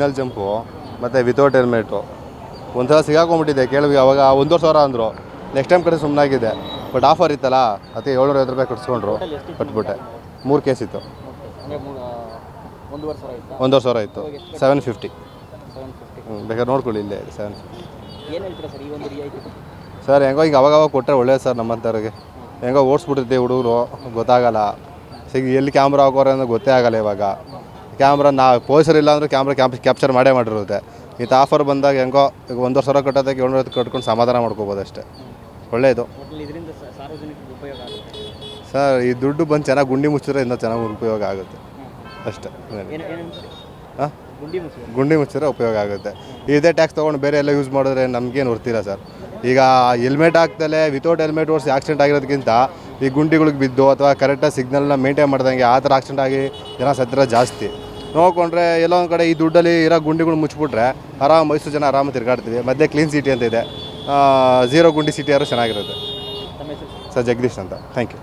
Signal jump ಮತ್ತು without helmet ಒಂಥರ ಸಿಗಾಕೊಂಬಿಟ್ಟಿದೆ ಕೇಳಿ ಅವಾಗ ಒಂದೂವರೆ ಸಾವಿರ ಅಂದರು. ನೆಕ್ಸ್ಟ್ ಟೈಮ್ ಕಡೆ ಸುಮ್ಮನಾಗಿದೆ ಬಟ್ ಆಫರ್ ಇತ್ತಲ್ಲ ಅದಕ್ಕೆ ಏಳ್ನೂರ ಐವತ್ತು ರೂಪಾಯಿ ಕಟ್ಸ್ಕೊಂಡ್ರು ಕಟ್ಬಿಟ್ಟೆ. ಮೂರು ಕೇಸ್ ಇತ್ತು. ಒಂದೂವರೆ ಸಾವಿರ ಇತ್ತು. ಸೆವೆನ್ ಫಿಫ್ಟಿ ಹ್ಞೂ ಬೇಕಾದ್ರೆ ನೋಡ್ಕೊಳ್ಳಿ ಇಲ್ಲೇ ಸೆವೆನ್ ಫಿಫ್ಟಿ ಸರ್ ಒಂದು ಹೆಂಗೋ ಈಗ ಅವಾಗ ಅವಾಗ ಕೊಟ್ಟರೆ ಒಳ್ಳೇದು ಸರ್ ನಮ್ಮಂಥವ್ರಿಗೆ ಹೆಂಗೋ ಓಡಿಸ್ಬಿಟ್ಟಿರ್ತೀವಿ ಹುಡುಗರು ಗೊತ್ತಾಗಲ್ಲ. ಸಿಗ ಎಲ್ಲಿ ಕ್ಯಾಮ್ರಾ ಹಾಕೋರೆ ಅನ್ನೋ ಗೊತ್ತೇ ಆಗಲ್ಲ ಇವಾಗ. ಕ್ಯಾಮ್ರಾ ನಾ ಪೋಸರ್ ಇಲ್ಲ ಅಂದರೆ ಕ್ಯಾಮ್ರಾ ಕ್ಯಾಪ್ ಕ್ಯಾಪ್ಚರ್ ಮಾಡೇ ಮಾಡಿರುತ್ತೆ. ಇಂಥ ಆಫರ್ ಬಂದಾಗ ಹೆಂಗೋ ಈಗ ಒಂದೂವರೆ ಸಾವಿರ ಕಟ್ಟೋದಕ್ಕೆ ಏಳ್ನೂರ ಕಟ್ಕೊಂಡು ಸಮಾಧಾನ ಮಾಡ್ಕೋಬೋದು ಅಷ್ಟೇ. ಒಳ್ಳೆಯದು. ಸರ್ ಈ ದುಡ್ಡು ಬಂದು ಚೆನ್ನಾಗಿ ಗುಂಡಿ ಮುಚ್ಚಿದ್ರೆ ಇನ್ನೂ ಚೆನ್ನಾಗಿ ಉಪಯೋಗ ಆಗುತ್ತೆ. ಅಷ್ಟೇ. ಹಾಂ? ಗುಂಡಿ ಮುಚ್ಚಿದ್ರೆ? ಉಪಯೋಗ ಆಗುತ್ತೆ. ಇದೇ ಟ್ಯಾಕ್ಸ್ ತೊಗೊಂಡು ಬೇರೆ ಎಲ್ಲ ಯೂಸ್ ಮಾಡಿದ್ರೆ ನಮಗೇನು ಹೊರ್ತಿಲ್ಲ ಸರ್. ಈಗ ಹೆಲ್ಮೆಟ್ ಹಾಕ್ದಲೆ ವಿತೌಟ್ ಹೆಲ್ಮೆಟ್ ಓಡಿಸಿ ಆಕ್ಸಿಡೆಂಟ್ ಆಗಿರೋದಕ್ಕಿಂತ ಈ ಗುಂಡಿಗಳಿಗೆ ಬಿದ್ದು ಅಥವಾ ಕರೆಕ್ಟಾಗಿ ಸಿಗ್ನಲ್ನ ಮೇಂಟೈನ್ ಮಾಡ್ದಂಗೆ ಆ ಥರ ಆಕ್ಸಿಡೆಂಟ್ ಆಗಿ ಜನ ಸತ್ತಿರ ಜಾಸ್ತಿ. ನೋಡಿಕೊಂಡ್ರೆ ಎಲ್ಲೋ ಒಂದು ಕಡೆ ಈ ದುಡ್ಡಲ್ಲಿ ಇರೋ ಗುಂಡಿಗಳು ಮುಚ್ಚಿಬಿಟ್ರೆ ಆರಾಮ್ ಮೈಸೂರು ಜನ ಆರಾಮ ತಿರ್ಗಾಡ್ತೀವಿ ಮಧ್ಯೆ ಕ್ಲೀನ್ ಸಿಟಿ ಅಂತ ಇದೆ. ಝೀರೋ ಗುಂಡಿ ಸಿಟಿ ಆದರೂ ಚೆನ್ನಾಗಿರುತ್ತೆ. ಸರ್ ಜಗದೀಶ್ ಅಂತ. Thank you